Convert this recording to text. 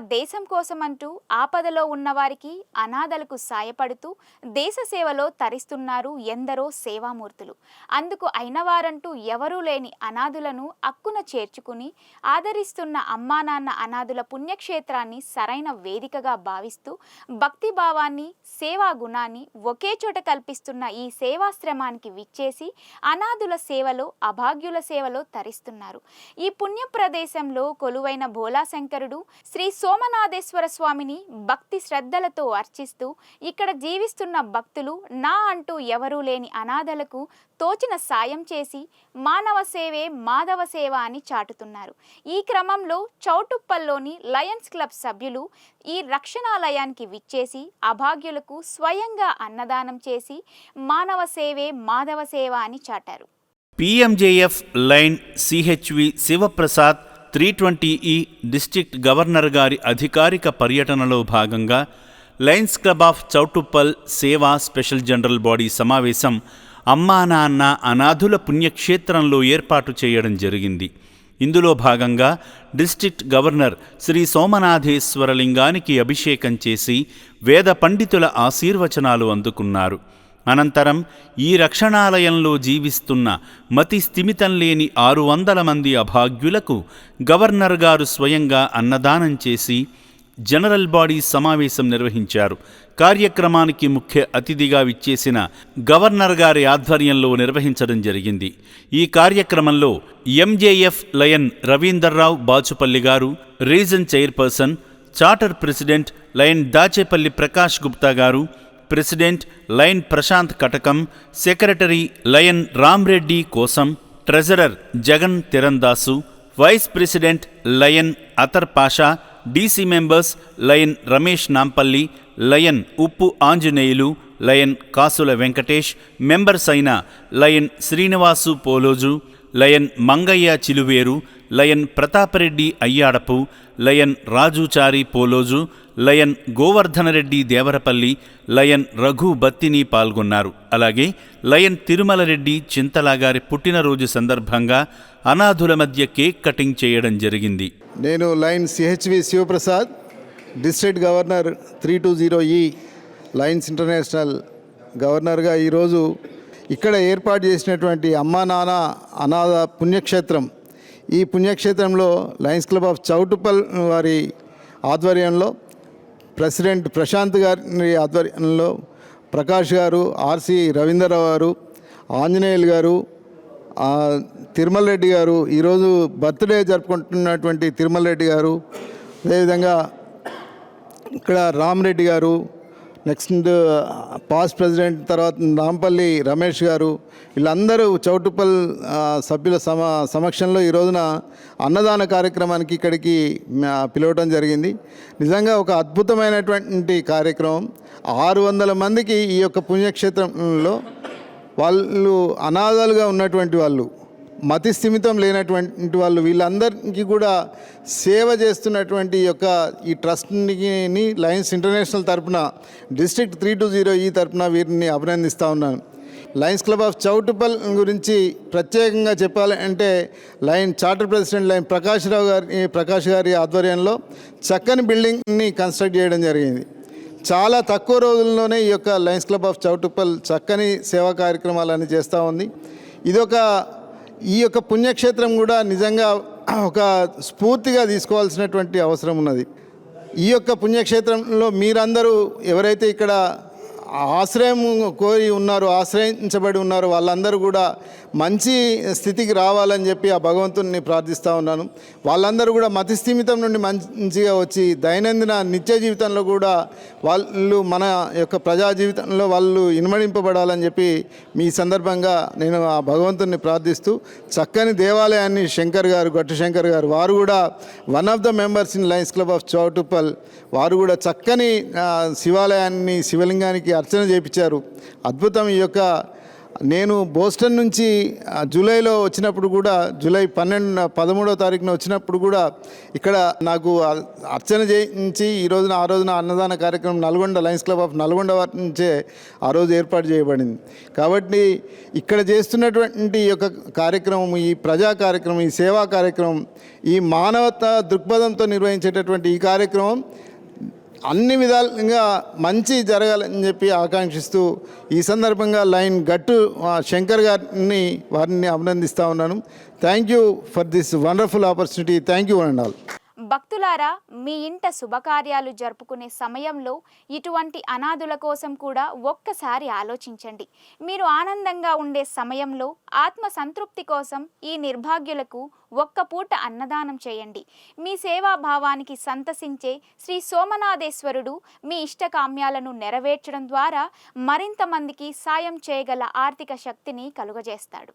దేశం కోసం అంటూ ఆపదలో ఉన్నవారికి అనాథలకు సాయపడుతూ దేశ సేవలో తరిస్తున్నారు ఎందరో సేవామూర్తులు. అందుకు అయినవారంటూ ఎవరూ లేని అనాథులను అక్కున చేర్చుకుని ఆదరిస్తున్న అమ్మా నాన్న అనాథుల పుణ్యక్షేత్రాన్ని సరైన వేదికగా భావిస్తూ భక్తి భావాన్ని సేవా గుణాన్ని ఒకే చోట కల్పిస్తున్న ఈ సేవాశ్రమానికి విచ్చేసి అనాథుల సేవలో అభాగ్యుల సేవలో తరిస్తున్నారు. ఈ పుణ్య ప్రదేశంలో కొలువైన భోలాశంకరుడు శ్రీ సోమనాథేశ్వర స్వామిని భక్తి శ్రద్ధలతో అర్చిస్తూ ఇక్కడ జీవిస్తున్న భక్తులు నా అంటూ ఎవరూ లేని అనాథలకు తోచిన సాయం చేసి మానవ సేవే మాధవ సేవ అని చాటుతున్నారు. ఈ క్రమంలో చౌటుప్పల్లోని లయన్స్ క్లబ్ సభ్యులు ఈ రక్షణాలయానికి విచ్చేసి అభాగ్యులకు స్వయంగా అన్నదానం చేసి మానవ సేవే మాధవ సేవ అని చాటారు. PMJF lion CHV Sivaprasad three twenty E district governor గారి అధికారిక పర్యటనలో భాగంగా లయన్స్ క్లబ్ ఆఫ్ చౌటుప్పల్ సేవా స్పెషల్ జనరల్ బాడీ సమావేశం అమ్మా నాన్న అనాథుల పుణ్యక్షేత్రంలో ఏర్పాటు చేయడం జరిగింది. ఇందులో భాగంగా డిస్ట్రిక్ట్ గవర్నర్ శ్రీ సోమనాథేశ్వరలింగానికి అభిషేకం చేసి వేద పండితుల ఆశీర్వచనాలు అందుకున్నారు. అనంతరం ఈ రక్షణాలయంలో జీవిస్తున్న మతి స్థిమితం లేని ఆరు వందల మంది అభాగ్యులకు గవర్నర్ గారు స్వయంగా అన్నదానం చేసి జనరల్ బాడీ సమావేశం నిర్వహించారు. కార్యక్రమానికి ముఖ్య అతిథిగా విచ్చేసిన గవర్నర్ గారి ఆధ్వర్యంలో నిర్వహించడం జరిగింది. ఈ కార్యక్రమంలో ఎంజేఎఫ్ లయన్ రవీందర్రావు బాచుపల్లి గారు region chairperson charter president lion Dachepalli Prakash Gupta గారు president lion Prashanth Katakam secretary lion Ram Reddy కోసం treasurer Jagan Thirandasu vice president lion Athar Pasha DC members lion Ramesh Nampally lion Uppu Anjaneyulu lion Kasula Venkatesh members అయిన lion Srinivasu Poloju lion Mangaiah Chiluveru lion Pratap Reddy Ayyadapu lion Raju Chari Poloju lion Govardhan Reddy Devarapalli lion Raghu Battini పాల్గొన్నారు. అలాగే lion Tirumala Reddy చింతలాగారి పుట్టినరోజు సందర్భంగా అనాథుల మధ్య cake cutting చేయడం జరిగింది. నేను lion CHV Sivaprasad district governor three two zero E lions international గవర్నర్గా ఈరోజు ఇక్కడ ఏర్పాటు చేసినటువంటి అమ్మా నాన్న అనాథ పుణ్యక్షేత్రం. ఈ పుణ్యక్షేత్రంలో లయన్స్ క్లబ్ ఆఫ్ చౌటుపల్ వారి ఆధ్వర్యంలో ప్రెసిడెంట్ ప్రశాంత్ గారి ఆధ్వర్యంలో ప్రకాష్ గారు ఆర్సి రవీంద్రరావు గారు ఆంజనేయులు గారు తిరుమల రెడ్డి గారు ఈరోజు బర్త్డే జరుపుకుంటున్నటువంటి తిరుమల రెడ్డి గారు అదేవిధంగా ఇక్కడ రామరెడ్డి గారు నెక్స్ట్ పాస్ ప్రెసిడెంట్ తర్వాత నాంపల్లి రమేష్ గారు వీళ్ళందరూ చౌటుపల్ సభ్యుల సమ సమక్షంలో ఈ రోజున అన్నదాన కార్యక్రమానికి ఇక్కడికి పిలవటం జరిగింది. నిజంగా ఒక అద్భుతమైనటువంటి కార్యక్రమం. ఆరు వందల మందికి ఈ యొక్క పుణ్యక్షేత్రంలో వాళ్ళు అనాథాలుగా ఉన్నటువంటి వాళ్ళు. మతి స్థిమితం లేనటువంటి వాళ్ళు వీళ్ళందరికీ కూడా సేవ చేస్తున్నటువంటి యొక్క ఈ ట్రస్ట్ని లయన్స్ ఇంటర్నేషనల్ తరపున district three two zero E తరపున వీరిని అభినందిస్తూ ఉన్నాను. లయన్స్ క్లబ్ ఆఫ్ చౌటుపల్ గురించి ప్రత్యేకంగా చెప్పాలంటే lion charter president lion Prakash Rao గారి ప్రకాష్ గారి ఆధ్వర్యంలో చక్కని బిల్డింగ్ని కన్స్ట్రక్ట్ చేయడం జరిగింది. చాలా తక్కువ రోజుల్లోనే ఈ యొక్క లయన్స్ క్లబ్ ఆఫ్ చౌటుపల్ చక్కని సేవా కార్యక్రమాలన్నీ చేస్తూ ఉంది. ఇదొక ఈ యొక్క పుణ్యక్షేత్రం కూడా నిజంగా ఒక స్ఫూర్తిగా తీసుకోవాల్సినటువంటి అవసరం ఉన్నది. ఈ యొక్క పుణ్యక్షేత్రంలో మీరందరూ ఎవరైతే ఇక్కడ ఆశ్రయం కోరి ఉన్నారు ఆశ్రయించబడి ఉన్నారు వాళ్ళందరూ కూడా మంచి స్థితికి రావాలని చెప్పి ఆ భగవంతుని ప్రార్థిస్తూ ఉన్నాను. వాళ్ళందరూ కూడా మతి స్థిమితం నుండి మంచిగా వచ్చి దైనందిన నిత్య జీవితంలో కూడా వాళ్ళు మన యొక్క ప్రజా జీవితంలో వాళ్ళు ఇనుమడింపబడాలని చెప్పి మీ సందర్భంగా నేను ఆ భగవంతుని ప్రార్థిస్తూ చక్కని దేవాలయాన్ని శంకర్ గారు గట్టు శంకర్ గారు వారు కూడా one of the members in lions club of Choutuppal వారు కూడా చక్కని శివాలయాన్ని శివలింగానికి అర్చన చేపించారు అద్భుతం ఈ యొక్క నేను బోస్టన్ నుంచి జూలైలో వచ్చినప్పుడు కూడా జూలై పన్నెండు పదమూడో తారీఖున వచ్చినప్పుడు కూడా ఇక్కడ నాకు అర్చన చేయించి ఈ రోజున ఆ రోజున అన్నదాన కార్యక్రమం Nalgonda lions club of Nalgonda వారి నుంచే ఆ రోజు ఏర్పాటు చేయబడింది. కాబట్టి ఇక్కడ చేస్తున్నటువంటి ఈ యొక్క కార్యక్రమం ఈ ప్రజా కార్యక్రమం ఈ సేవా కార్యక్రమం ఈ మానవత దృక్పథంతో నిర్వహించేటటువంటి ఈ కార్యక్రమం అన్ని విధాలుగా మంచి జరగాలని చెప్పి ఆకాంక్షిస్తూ ఈ సందర్భంగా లైన్ గట్టు శంకర్ గారిని వారిని అభినందిస్తూ ఉన్నాను. Thank you for this wonderful opportunity thank you and all భక్తులారా మీ ఇంట శుభకార్యాలు జరుపుకునే సమయంలో ఇటువంటి అనాథుల కోసం కూడా ఒక్కసారి ఆలోచించండి. మీరు ఆనందంగా ఉండే సమయంలో ఆత్మ సంతృప్తి కోసం ఈ నిర్భాగ్యులకు ఒక్క పూట అన్నదానం చేయండి. మీ సేవాభావానికి సంతసించే శ్రీ సోమనాథేశ్వరుడు మీ ఇష్టకామ్యాలను నెరవేర్చడం ద్వారా మరింత మందికి సాయం చేయగల ఆర్థిక శక్తిని కలుగజేస్తాడు.